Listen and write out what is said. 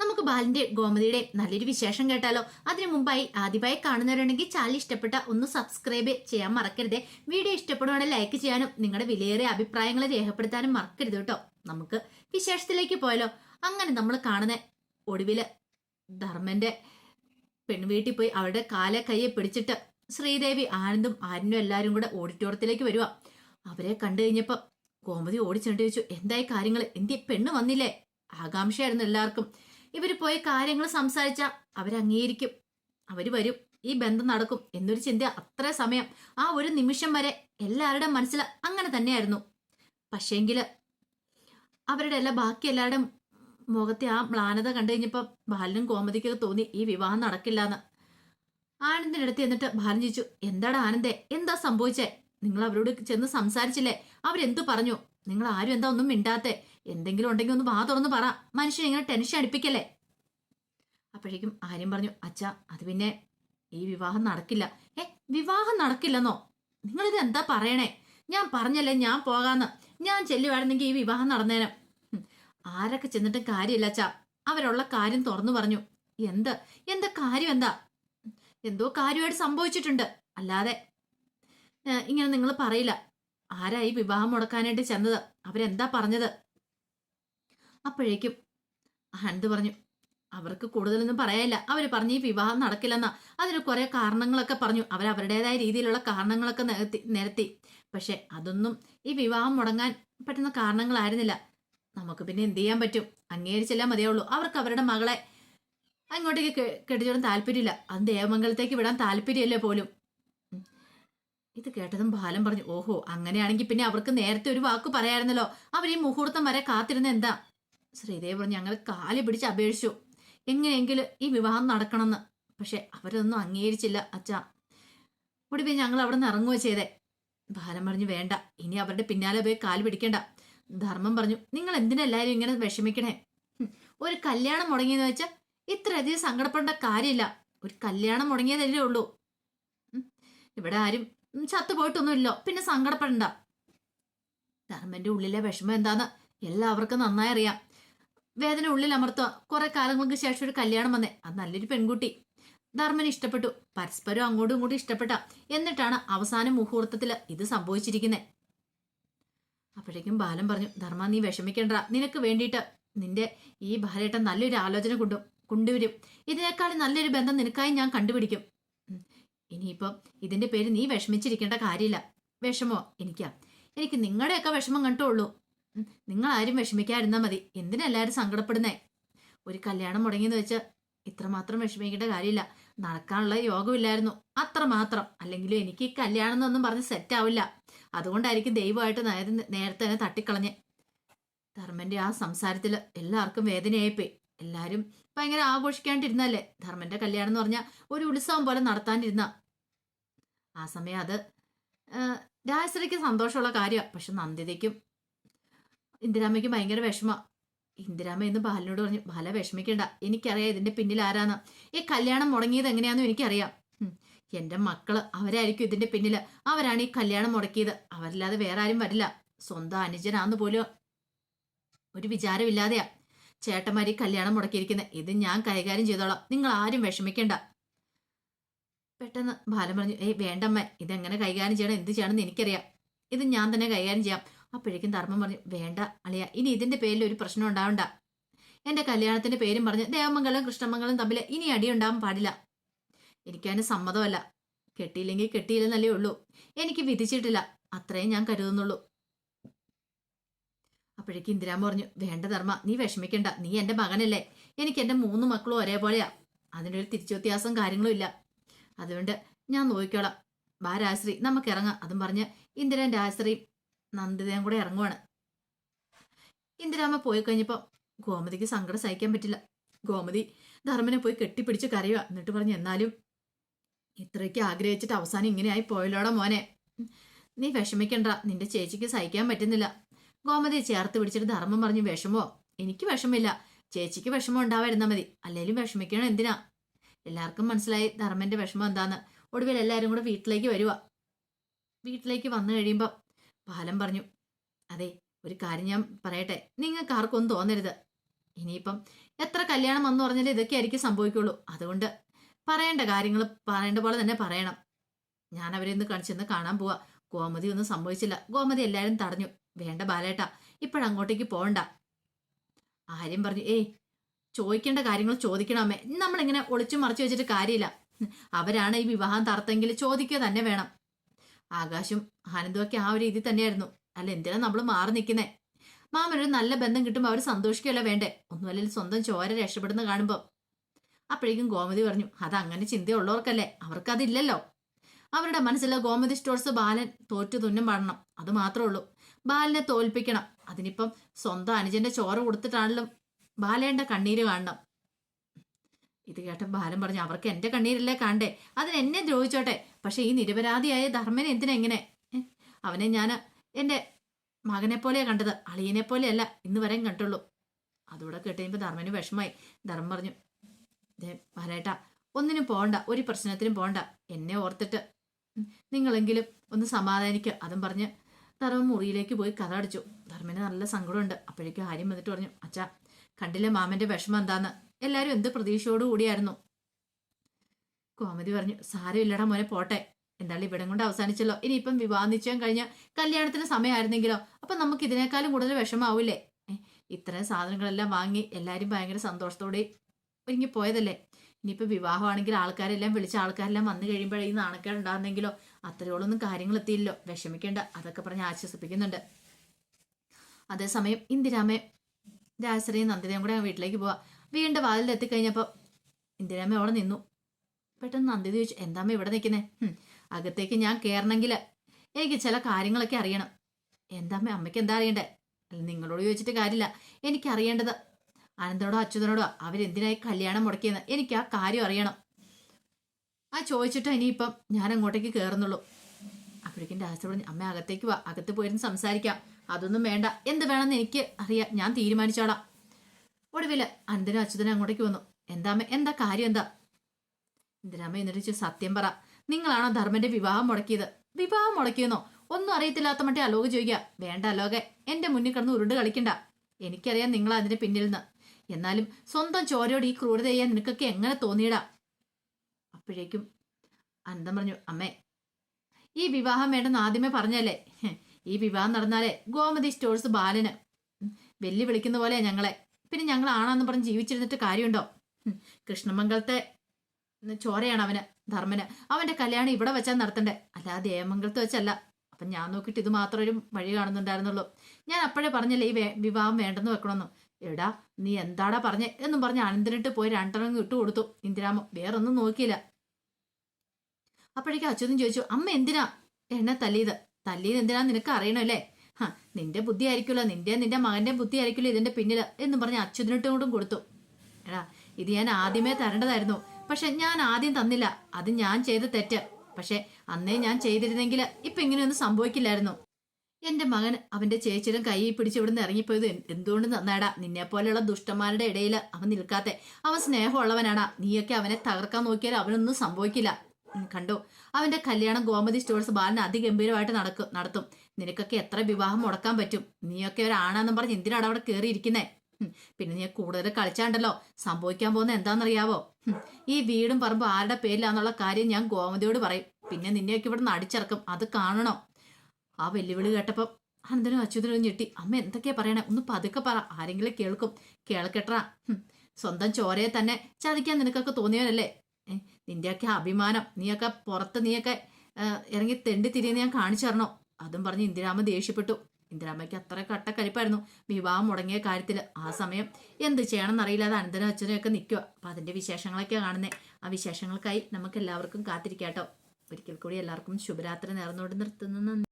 നമുക്ക് ബാലിന്റെ ഗോമതിയുടെ നല്ലൊരു വിശേഷം കേട്ടാലോ? അതിനു മുമ്പായി ആദ്യമായി കാണുന്നവരുണ്ടെങ്കിൽ ചാനൽ ഇഷ്ടപ്പെട്ട ഒന്ന് സബ്സ്ക്രൈബ് ചെയ്യാൻ മറക്കരുത്. വീഡിയോ ഇഷ്ടപ്പെടുവാണെങ്കിൽ ലൈക്ക് ചെയ്യാനും നിങ്ങളുടെ വിലയേറിയ അഭിപ്രായങ്ങൾ രേഖപ്പെടുത്താനും മറക്കരുത് കേട്ടോ. നമുക്ക് വിശേഷത്തിലേക്ക് പോയാലോ? അങ്ങനെ നമ്മൾ കാണുന്ന ഒടുവിൽ ധർമ്മന്റെ പെൺവീട്ടിൽ പോയി അവരുടെ കാലെ കയ്യെ പിടിച്ചിട്ട് ശ്രീദേവി ആനന്ദും ആരനും എല്ലാവരും കൂടെ ഓഡിറ്റോറിയത്തിലേക്ക് വരുക അവരെ കണ്ടു കഴിഞ്ഞപ്പോൾ ഗോമതി ഓടിച്ചെണ്ട് ചോദിച്ചു എന്തായി കാര്യങ്ങൾ എന്തി പെണ്ണ് വന്നില്ലേ? ആകാംക്ഷയായിരുന്നു എല്ലാവർക്കും. ഇവർ പോയി കാര്യങ്ങൾ സംസാരിച്ചാൽ അവരംഗീകരിക്കും അവർ വരും. ഈ ബന്ധം നടക്കും എന്നൊരു ചിന്ത അത്ര സമയം. ആ ഒരു നിമിഷം വരെ എല്ലാവരുടെയും മനസ്സിൽ അങ്ങനെ തന്നെയായിരുന്നു. പക്ഷേങ്കിൽ അവരുടെ എല്ലാ ബാക്കി എല്ലാവരുടെയും മുഖത്തെ ആ മ്ലാനത കണ്ടു കഴിഞ്ഞപ്പോൾ ബാലനും കോമതിക്കൊക്കെ തോന്നി ഈ വിവാഹം നടക്കില്ല എന്ന് ആനന്ദിന്റെ അടുത്ത് എന്നിട്ട് ബാലൻ ചോദിച്ചു എന്താടാ ആനന്ദേ എന്താ സംഭവിച്ചേ? നിങ്ങൾ അവരോട് ചെന്ന് സംസാരിച്ചില്ലേ? അവരെന്തു പറഞ്ഞു? നിങ്ങൾ ആരും എന്താ ഒന്നും മിണ്ടാത്തെ? എന്തെങ്കിലും ഉണ്ടെങ്കിൽ ഒന്ന് വാ തുറന്ന് പറ. മനുഷ്യൻ ഇങ്ങനെ ടെൻഷൻ അടിപ്പിക്കല്ലേ? അപ്പോഴേക്കും ആര്യം പറഞ്ഞു അച്ഛ അത് പിന്നെ ഈ വിവാഹം നടക്കില്ല. ഏ വിവാഹം നടക്കില്ലെന്നോ? നിങ്ങളിത് എന്താ പറയണേ? ഞാൻ പറഞ്ഞല്ലേ ഞാൻ പോകാന്ന്. ഞാൻ ചെല്ലുവായിരുന്നെങ്കിൽ ഈ വിവാഹം നടന്നേനെ. ആരൊക്കെ ചെന്നിട്ട് കാര്യമില്ല അച്ഛാ. അവരുള്ള കാര്യം തുറന്നു പറഞ്ഞു. എന്ത്? എന്താ കാര്യം എന്താ? എന്തോ കാര്യമായിട്ട് സംഭവിച്ചിട്ടുണ്ട്. അല്ലാതെ ഇങ്ങനെ നിങ്ങൾ പറയില്ല. ആരായി വിവാഹം മുടക്കാനായിട്ട് ചെന്നത്? അവരെന്താ പറഞ്ഞത്? അപ്പോഴേക്കും ഹനന്ത് പറഞ്ഞു അവർക്ക് കൂടുതലൊന്നും പറയാനില്ല. അവർ പറഞ്ഞു ഈ വിവാഹം നടക്കില്ലെന്നാ. അതിന് കുറെ കാരണങ്ങളൊക്കെ പറഞ്ഞു. അവർ അവരുടേതായ രീതിയിലുള്ള കാരണങ്ങളൊക്കെ നിരത്തി നിരത്തി. പക്ഷെ അതൊന്നും ഈ വിവാഹം മുടങ്ങാൻ പറ്റുന്ന കാരണങ്ങളായിരുന്നില്ല. നമുക്ക് പിന്നെ എന്ത് ചെയ്യാൻ പറ്റും? അംഗീകരിച്ചെല്ലാം മതിയുള്ളൂ അവർക്ക് അവരുടെ മകളെ അങ്ങോട്ടേക്ക് കെട്ടിച്ചോടാൻ താല്പര്യമില്ല. അത് ദേവമംഗലത്തേക്ക് വിടാൻ താല്പര്യമല്ലേ പോലും. ഇത് കേട്ടതും ബാലൻ പറഞ്ഞു ഓഹോ അങ്ങനെയാണെങ്കിൽ പിന്നെ അവർക്ക് നേരത്തെ ഒരു വാക്ക് പറയായിരുന്നല്ലോ. അവർ ഈ മുഹൂർത്തം വരെ കാത്തിരുന്ന എന്താ ശ്രീദേവ് പറഞ്ഞു ഞങ്ങൾ കാലി പിടിച്ച് അപേക്ഷിച്ചു. എങ്ങനെയെങ്കിലും ഈ വിവാഹം നടക്കണമെന്ന്. പക്ഷെ അവരൊന്നും അംഗീകരിച്ചില്ല അച്ഛാ. ഒടുവിൽ ഞങ്ങൾ അവിടെ നിന്ന് ഇറങ്ങുക ചെയ്തേ. ഭാരം പറഞ്ഞു വേണ്ട. ഇനി അവരുടെ പിന്നാലെ പോയി കാൽ പിടിക്കണ്ട. ധർമ്മം പറഞ്ഞു നിങ്ങൾ എന്തിനാ എല്ലാവരും ഇങ്ങനെ വിഷമിക്കണേ? ഒരു കല്യാണം മുടങ്ങിയെന്ന് വെച്ചാൽ ഇത്രയധികം സങ്കടപ്പെടേണ്ട കാര്യമില്ല. ഒരു കല്യാണം മുടങ്ങിയതല്ലേ ഉള്ളൂ. ഇവിടെ ആരും ചത്തു ചത്തുപോയിട്ടൊന്നുമില്ലോ. പിന്നെ സങ്കടപ്പെടണ്ട. ധർമ്മന്റെ ഉള്ളിലെ വിഷമം എന്താന്ന് എല്ലാവർക്കും നന്നായി അറിയാം. വേദന ഉള്ളിൽ അമർത്തുക. കുറെ കാലങ്ങൾക്ക് ശേഷം ഒരു കല്യാണം വന്നേ. അത് നല്ലൊരു പെൺകുട്ടി. ധർമ്മൻ ഇഷ്ടപ്പെട്ടു. പരസ്പരം അങ്ങോട്ടും ഇങ്ങോട്ടും ഇഷ്ടപ്പെട്ട. എന്നിട്ടാണ് അവസാന മുഹൂർത്തത്തിൽ ഇത് സംഭവിച്ചിരിക്കുന്നത് അപ്പോഴേക്കും ബാലൻ പറഞ്ഞു ധർമ്മ നീ വിഷമിക്കേണ്ട. നിനക്ക് വേണ്ടിയിട്ട് നിന്റെ ഈ ബാലേട്ടൻ നല്ലൊരു ആലോചന കൊണ്ടു കൊണ്ടുവരും. ഇതിനേക്കാൾ നല്ലൊരു ബന്ധം നിനക്കായി ഞാൻ കണ്ടുപിടിക്കും. ഇനിയിപ്പം ഇതിന്റെ പേര് നീ വിഷമിച്ചിരിക്കേണ്ട കാര്യമില്ല. വിഷമോ? എനിക്കാ. എനിക്ക് നിങ്ങളുടെയൊക്കെ വിഷമം കണ്ടുള്ളൂ. നിങ്ങൾ ആരും വിഷമിക്കാതിരുന്നാൽ മതി. എന്തിനാ എല്ലാവരും സങ്കടപ്പെടുന്നേ? ഒരു കല്യാണം മുടങ്ങിയെന്ന് വെച്ച് ഇത്രമാത്രം വിഷമിക്കേണ്ട കാര്യമില്ല. നടക്കാനുള്ള യോഗമില്ലായിരുന്നു. അത്രമാത്രം. അല്ലെങ്കിലും എനിക്ക് ഈ കല്യാണം എന്നൊന്നും പറഞ്ഞ് സെറ്റ് ആവില്ല. അതുകൊണ്ടായിരിക്കും ദൈവമായിട്ട് നേരെ- നേരത്തെ തന്നെ തട്ടിക്കളഞ്ഞ്. ധർമ്മന്റെ ആ സംസാരത്തിൽ എല്ലാവർക്കും വേദനയായിപ്പോയി. എല്ലാവരും ഭയങ്കര ആഘോഷിക്കാണ്ടിരുന്നല്ലേ? ധർമ്മന്റെ കല്യാണം എന്ന് പറഞ്ഞാൽ ഒരു ഉത്സവം പോലെ നടത്താണ്ടിരുന്ന. ആ സമയം അത് രാജശ്രീക്ക് സന്തോഷമുള്ള കാര്യമാണ് പക്ഷെ നന്ദിതയ്ക്കും ഇന്ദിരാമ്മയ്ക്കും ഭയങ്കര വിഷമ. ഇന്ദിരാമ്മ ഇന്ന് ബാലനോട് പറഞ്ഞു ബാല വിഷമിക്കണ്ട. എനിക്കറിയാം ഇതിന്റെ പിന്നിൽ ആരാന്ന്. ഈ കല്യാണം മുടങ്ങിയത് എങ്ങനെയാണെന്നും എനിക്കറിയാം. എന്റെ മക്കൾ അവരായിരിക്കും ഇതിന്റെ പിന്നിൽ. അവരാണ് ഈ കല്യാണം മുടക്കിയത്. അവരില്ലാതെ വേറെ ആരും വരില്ല. സ്വന്തം അനുജനാന്ന് പോലും ഒരു വിചാരമില്ലാതെയാ ചേട്ടന്മാര് കല്യാണം മുടക്കിയിരിക്കുന്നത് ഇത് ഞാൻ കൈകാര്യം ചെയ്തോളാം. നിങ്ങൾ ആരും വിഷമിക്കണ്ട. പെട്ടെന്ന് ബാലൻ പറഞ്ഞു ഏയ് വേണ്ടമ്മ. ഇതെങ്ങനെ കൈകാര്യം ചെയ്യണം? എന്ത് ചെയ്യണമെന്ന് എനിക്കറിയാം. ഇത് ഞാൻ തന്നെ കൈകാര്യം ചെയ്യാം. അപ്പോഴേക്കും ധർമ്മം പറഞ്ഞു വേണ്ട അളിയ ഇനി ഇതിന്റെ പേരിൽ ഒരു പ്രശ്നം ഉണ്ടാവണ്ട. എന്റെ കല്യാണത്തിന്റെ പേരും പറഞ്ഞ് ദേവമംഗലം കൃഷ്ണമംഗലം തമ്മിൽ ഇനി അടി ഉണ്ടാവാൻ പാടില്ല എനിക്കതിന് സമ്മതമല്ല. കെട്ടിയില്ലെങ്കിൽ കെട്ടിയില്ലെന്നല്ലേ ഉള്ളൂ. എനിക്ക് വിധിച്ചിട്ടില്ല. അത്രയും ഞാൻ കരുതുന്നുള്ളൂ. അപ്പോഴേക്കും ഇന്ദിരാമ്മ പറഞ്ഞു വേണ്ട ധർമ്മ നീ വിഷമിക്കണ്ട. നീ എന്റെ മകനല്ലേ. എനിക്ക് എന്റെ മൂന്ന് മക്കളും ഒരേപോലെയാ. അതിനൊരു തിരിച്ചു വ്യത്യാസം കാര്യങ്ങളും ഇല്ല. അതുകൊണ്ട് ഞാൻ നോക്കിക്കോളാം. വാ രാശ്രീ നമുക്ക് ഇറങ്ങാം. അതും പറഞ്ഞ് ഇന്ദിരൻ രാശ്രീയും നന്ദിതയും കൂടെ ഇറങ്ങുവാണ്. ഇന്ദിരാമ്മ പോയി കഴിഞ്ഞപ്പോൾ ഗോമതിക്ക് സങ്കടം സഹിക്കാൻ പറ്റില്ല. ഗോമതി ധർമ്മനെ പോയി കെട്ടിപ്പിടിച്ച് കരയുക എന്നിട്ട് പറഞ്ഞു എന്നാലും ഇത്രയ്ക്ക് ആഗ്രഹിച്ചിട്ട് അവസാനം ഇങ്ങനെയായി പോയല്ലോടാ മോനെ. നീ വിഷമിക്കണ്ട നിന്റെ ചേച്ചിക്ക് സഹിക്കാൻ പറ്റുന്നില്ല. ഗോമതിയെ ചേർത്ത് പിടിച്ചിട്ട് ധർമ്മം പറഞ്ഞു വിഷമോ? എനിക്ക് വിഷമില്ല. ചേച്ചിക്ക് വിഷമം ഉണ്ടാവായിരുന്നാ മതി. അല്ലെങ്കിലും വിഷമിക്കണം എന്തിനാ? എല്ലാവർക്കും മനസ്സിലായി ധർമ്മന്റെ വിഷമം എന്താന്ന്. ഒടുവിൽ എല്ലാവരും കൂടെ വീട്ടിലേക്ക് വരുക വീട്ടിലേക്ക് വന്നു കഴിയുമ്പോൾ ബാലൻ പറഞ്ഞു. അതെ ഒരു കാര്യം ഞാൻ പറയട്ടെ. നിങ്ങൾക്ക് ആർക്കൊന്നും തോന്നരുത്. ഇനിയിപ്പം എത്ര കല്യാണം വന്നു പറഞ്ഞാലും ഇതൊക്കെ ആയിരിക്കും സംഭവിക്കുള്ളൂ. അതുകൊണ്ട് പറയേണ്ട കാര്യങ്ങൾ പറയേണ്ട പോലെ തന്നെ പറയണം. ഞാൻ അവരെ ഒന്ന് കാണിച്ചെന്ന് കാണാൻ പോവാ. ഗോമതി ഒന്നും സംഭവിച്ചില്ല. ഗോമതി എല്ലാവരും തടഞ്ഞു. വേണ്ട ബാലേട്ട ഇപ്പോഴങ്ങോട്ടേക്ക് പോകണ്ട ആര്യം പറഞ്ഞു ഏയ് ചോദിക്കേണ്ട കാര്യങ്ങൾ ചോദിക്കണമേ നമ്മളിങ്ങനെ ഒളിച്ചു മറച്ചു വെച്ചിട്ട് കാര്യമില്ല. അവരാണ് ഈ വിവാഹം തറത്തെങ്കിൽ ചോദിക്കുക തന്നെ വേണം. ആകാശും ആനന്ദമൊക്കെ ആ ഒരു രീതി തന്നെയായിരുന്നു. അല്ല എന്തിനാ നമ്മൾ മാറി നിൽക്കുന്നേ മാമനൊരു നല്ല ബന്ധം കിട്ടുമ്പോൾ അവർ സന്തോഷിക്കുകയല്ല വേണ്ടേ? ഒന്നുമല്ലെങ്കിൽ സ്വന്തം ചോര രക്ഷപ്പെടുന്ന കാണുമ്പോൾ അപ്പോഴേക്കും ഗോമതി പറഞ്ഞു അത് അങ്ങനെ ചിന്തയുള്ളവർക്കല്ലേ? അവർക്കതില്ലല്ലോ. അവരുടെ മനസ്സിലെ ഗോമതി സ്റ്റോഴ്സ് ബാലൻ തോറ്റു തുന്നം പാടണം. അത് മാത്രമേ ഉള്ളൂ. ബാലനെ തോൽപ്പിക്കണം. അതിനിപ്പം സ്വന്തം അനുജന്റെ ചോര കൊടുത്തിട്ടാണല്ലോ ബാലേന്റെ കണ്ണീര് കാണണം. ഇത് കേട്ട ബാലൻ പറഞ്ഞു അവർക്ക് എന്റെ കണ്ണീരല്ലേ കാണണ്ടേ? അതിന് എന്നെ ദ്രോഹിച്ചോട്ടെ? പക്ഷെ ഈ നിരപരാധിയായ ധർമ്മനെ എന്തിനാ എങ്ങനെ അവനെ ഞാൻ എന്റെ മകനെ പോലെയാ കണ്ടത്. അളിയനെ പോലെയല്ല ഇന്ന് വരെയും കണ്ടുള്ളൂ. അതുകൂടെ കേട്ടുകഴിയുമ്പോൾ ധർമ്മന് വിഷമായി ധർമ്മം പറഞ്ഞു ദേ ബാലേട്ടാ ഒന്നിനും പോണ്ട ഒരു പ്രശ്നത്തിനും പോണ്ട എന്നെ ഓർത്തിട്ട് നിങ്ങളെങ്കിലും ഒന്ന് സമാധാനിക്കുക അതും പറഞ്ഞ് ധർമ്മം മുറിയിലേക്ക് പോയി കഥ അടിച്ചു ധർമ്മന് നല്ല സങ്കടമുണ്ട്. അപ്പോഴേക്കും ആര്യം വന്നിട്ട് പറഞ്ഞു അച്ഛാ കണ്ടില്ല മാമന്റെ വിഷമം എന്താന്ന്? എല്ലാരും എന്ത് പ്രതീക്ഷയോടു കൂടിയായിരുന്നു കോമതി പറഞ്ഞു സാരമില്ലടാ മോനെ പോട്ടെ. എന്തായാലും ഇവിടം കൊണ്ട് അവസാനിച്ചല്ലോ. ഇനിയിപ്പം വിവാഹ നിശ്ചയം കഴിഞ്ഞ കല്യാണത്തിന് സമയമായിരുന്നെങ്കിലോ? അപ്പൊ നമുക്ക് ഇതിനേക്കാളും കൂടുതൽ വിഷമാവില്ലേ? ഇത്രയും സാധനങ്ങളെല്ലാം വാങ്ങി എല്ലാവരും ഭയങ്കര സന്തോഷത്തോടെ ഒരുങ്ങി പോയതല്ലേ? ഇനിയിപ്പോൾ വിവാഹമാണെങ്കിൽ ആൾക്കാരെല്ലാം വിളിച്ച ആൾക്കാരെല്ലാം വന്നു കഴിയുമ്പോഴേ ഈ നാണക്കേട് ഉണ്ടാകുന്നെങ്കിലോ അത്രയോളൊന്നും കാര്യങ്ങൾ എത്തിയില്ലോ വിഷമിക്കേണ്ട. അതൊക്കെ പറഞ്ഞ് ആശ്വസിപ്പിക്കുന്നുണ്ട്. അതേസമയം ഇന്ദിരാമയും രാജശ്രീയും നന്ദിതയും കൂടെ വീട്ടിലേക്ക് പോവാം. വീണ്ടും വാതിലെത്തിക്കഴിഞ്ഞപ്പോൾ ഇന്ദിരാമ അവിടെ നിന്നു. പെട്ടെന്ന് നന്ദി ചോദിച്ചു എന്താമ്മ ഇവിടെ നിൽക്കുന്നേ? അകത്തേക്ക് ഞാൻ കയറണമെങ്കിൽ എനിക്ക് ചില കാര്യങ്ങളൊക്കെ അറിയണം. എന്താമ്മ അമ്മയ്ക്ക് എന്താ അറിയണ്ടേ? അല്ല നിങ്ങളോട് ചോദിച്ചിട്ട് കാര്യമില്ല. എനിക്കറിയേണ്ടത് അനന്തനോടോ അച്യുതനോടോ അവരെന്തിനായി കല്യാണം മുടക്കിയെന്ന് എനിക്ക് ആ കാര്യം അറിയണം. ആ ചോദിച്ചിട്ട് ഇനിയിപ്പം ഞാൻ അങ്ങോട്ടേക്ക് കയറുന്നുള്ളൂ അപ്പോഴേക്കും രാജ പറഞ്ഞു അമ്മ അകത്തേക്ക് വാ അകത്ത് പോയിരുന്ന് സംസാരിക്കാം. അതൊന്നും വേണ്ട. എന്ത് വേണമെന്ന് എനിക്ക് അറിയാം. ഞാൻ തീരുമാനിച്ചോളാം. ഒടുവിൽ അനന്തനും അച്യുതനും അങ്ങോട്ടേക്ക് വന്നു. എന്താ അമ്മേ എന്താ കാര്യം എന്താ? ഇന്ദിരാമ്മ എന്നിട്ട് സത്യം പറ. നിങ്ങളാണോ ധർമ്മന്റെ വിവാഹം മുടക്കിയത്? വിവാഹം മുടക്കിയെന്നോ? ഒന്നും അറിയത്തില്ലാത്ത മറ്റേ അലോക ചോദിക്കുക. വേണ്ട അലോകെ എന്റെ മുന്നിൽ കിടന്ന് ഉരുണ്ട് കളിക്കണ്ട. എനിക്കറിയാം നിങ്ങൾ അതിന്റെ പിന്നിൽ നിന്ന് എന്നാലും സ്വന്തം ചോരയോട് ഈ ക്രൂരത ചെയ്യാൻ നിനക്കൊക്കെ എങ്ങനെ തോന്നിയിടാ? അപ്പോഴേക്കും അനന്തം പറഞ്ഞു അമ്മേ ഈ വിവാഹം വേണ്ടെന്ന് ആദ്യമേ പറഞ്ഞല്ലേ? ഈ വിവാഹം നടന്നാലേ ഗോമതി സ്റ്റോഴ്സ് ബാലന് വെല്ലുവിളിക്കുന്ന വെല്ലു വിളിക്കുന്ന പോലെ ഞങ്ങളെ. പിന്നെ ഞങ്ങൾ ആണാന്ന് പറഞ്ഞ് ജീവിച്ചിരുന്നിട്ട് കാര്യമുണ്ടോ? കൃഷ്ണമംഗലത്തെ ചോരയാണ് അവന് ധർമ്മന്. അവന്റെ കല്യാണം ഇവിടെ വെച്ചാൽ നടത്തണ്ടേ? അല്ലാതെ ഏമംഗലത്ത് വെച്ചല്ല. അപ്പൊ ഞാൻ നോക്കിയിട്ട് ഇത് മാത്രം ഒരു വഴി കാണുന്നുണ്ടായിരുന്നുള്ളൂ. ഞാൻ അപ്പോഴേ പറഞ്ഞല്ലേ ഈ വിവാഹം വേണ്ടെന്ന് വെക്കണമെന്ന് എടാ നീ എന്താടാ പറഞ്ഞേ എന്നും പറഞ്ഞ് അനന്തനിട്ട് പോയി രണ്ടെണ്ണം ഇട്ട് കൊടുത്തു. ഇന്ദിരാമ വേറൊന്നും നോക്കിയില്ല. അപ്പോഴേക്കും അച്യുതൻ ചോദിച്ചു അമ്മ എന്തിനാ? എന്നെ തല്ലിയത്? തല്ലിയത് എന്തിനാ നിനക്ക് അറിയണല്ലേ? ഹാ നിന്റെ ബുദ്ധി ആയിരിക്കുമല്ലോ. നിന്റെ നിന്റെ മകന്റെ ബുദ്ധി ആയിരിക്കുമല്ലോ ഇതിന്റെ പിന്നിൽ എന്നും പറഞ്ഞ് അച്യുതനിട്ടും കൊടുത്തു. എടാ ഇത് ഞാൻ ആദ്യമേ തരേണ്ടതായിരുന്നു. പക്ഷെ ഞാൻ ആദ്യം തന്നില്ല. അത് ഞാൻ ചെയ്ത തെറ്റ്. പക്ഷെ അന്നേ ഞാൻ ചെയ്തിരുന്നെങ്കിൽ ഇപ്പൊ ഇങ്ങനെയൊന്നും സംഭവിക്കില്ലായിരുന്നു. എന്റെ മകൻ അവന്റെ ചേച്ചിയുടെ കൈ പിടിച്ച് ഇവിടുന്ന് ഇറങ്ങിപ്പോയത് എന്ത് എന്തുകൊണ്ട് നന്നാടാ? നിന്നെ പോലെയുള്ള ദുഷ്ടന്മാരുടെ ഇടയിൽ അവൻ നിൽക്കാത്തെ. അവൻ സ്നേഹമുള്ളവനാടാ നീയൊക്കെ അവനെ തകർക്കാൻ നോക്കിയാൽ അവനൊന്നും സംഭവിക്കില്ല. കണ്ടോ? അവന്റെ കല്യാണം ഗോമതി സ്റ്റോഴ്സ് ബാലൻ അതിഗംഭീരമായിട്ട് നടക്കും നടത്തും. നിനക്കൊക്കെ എത്ര വിവാഹം മുടക്കാൻ പറ്റും? നീയൊക്കെ ഒരാണാന്നും പറഞ്ഞ് എന്തിനാണ് അവിടെ കയറിയിരിക്കുന്നേ പിന്നെ നീ കൂടുതൽ കളിച്ചാണ്ടല്ലോ. സംഭവിക്കാൻ പോകുന്ന എന്താണെന്നറിയാവോ? ഈ വീടും പറമ്പും ആരുടെ പേരിലാന്നുള്ള കാര്യം ഞാൻ ഗോമതിയോട് പറയും. പിന്നെ നിന്നെയൊക്കെ ഇവിടെ നിന്ന് അടിച്ചിറക്കും. അത് കാണണോ. ആ വെല്ലുവിളി കേട്ടപ്പം അനന്തനും അച്യുതനും ഞെട്ടി. അമ്മ എന്തൊക്കെയാ പറയണേ? ഒന്ന് പതുക്കെ പറ. ആരെങ്കിലും കേൾക്കും. കേൾക്കട്ടാ സ്വന്തം ചോരയെ തന്നെ ചതിക്കാൻ നിനക്കൊക്കെ തോന്നിയവനല്ലേ നിന്റെയൊക്കെ അഭിമാനം നീയൊക്കെ പുറത്ത് നീയൊക്കെ ഇറങ്ങി തെണ്ടി തിരിയെന്ന് ഞാൻ കാണിച്ചു തരണോ? അതും പറഞ്ഞ് ഇന്ദിരാമ ദേഷ്യപ്പെട്ടു. ഇന്ദിരാമയ്ക്ക് അത്ര കട്ടക്കരിപ്പായിരുന്നു വിവാഹം മുടങ്ങിയ കാര്യത്തിൽ ആ സമയം എന്ത് ചെയ്യണമെന്ന് അറിയില്ലാതെ അനന്തനും അച്ഛനെയൊക്കെ നിൽക്കുക അപ്പൊ അതിന്റെ വിശേഷങ്ങളൊക്കെ കാണുന്നത് ആ വിശേഷങ്ങൾക്കായി നമുക്ക് എല്ലാവർക്കും കാത്തിരിക്കാട്ടോ. ഒരിക്കൽ കൂടി എല്ലാവർക്കും ശുഭരാത്രി നേർന്നുകൊണ്ട് നിർത്തുന്നു.